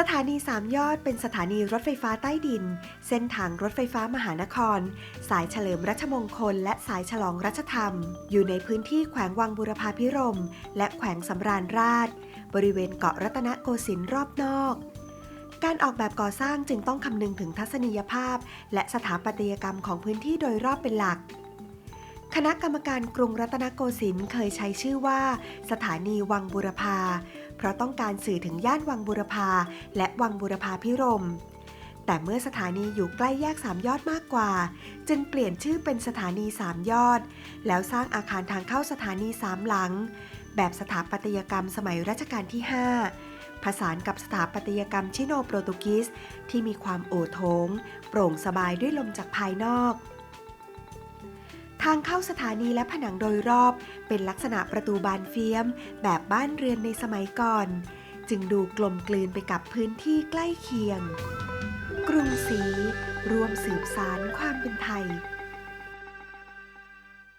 สถานีสามยอดเป็นสถานีรถไฟฟ้าใต้ดิน เส้นทางรถไฟฟ้ามหานคร สายเฉลิมรัชมงคล และสายฉลองรัชธรรม อยู่ในพื้นที่แขวงวังบุรพาพิรม และแขวงสำราญราช บริเวณเกาะรัตนโกสินทร์รอบนอก การออกแบบก่อสร้างจึงต้องคำนึงถึงทัศนียภาพ และสถาปัตยกรรมของพื้นที่โดยรอบเป็นหลักคณะกรรมการกรุงรัตนโกสินทร์เคยใช้ชื่อว่า สถานีวังบุรพา เพราะต้องการสื่อถึงย่านวังบุรพาและวังบุรพาพิรม แต่เมื่อสถานีอยู่ใกล้แยกสามยอดมากกว่า จึงเปลี่ยนชื่อเป็นสถานีสามยอด แล้วสร้างอาคารทางเข้าสถานีสามหลัง แบบสถาปัตยกรรมสมัยรัชกาลที่ 5 ผสานกับสถาปัตยกรรมชิโนโปรตุกีสที่มีความโอโถงโปร่งสบายด้วยลมจากภายนอก ทางเข้าสถานีและผนังโดยรอบ เป็นลักษณะประตูบานเฟียม แบบบ้านเรือนในสมัยก่อน จึงดูกลมกลืนไปกับพื้นที่ใกล้เคียง กรุงศรีรวมสืบสารความเป็นไทย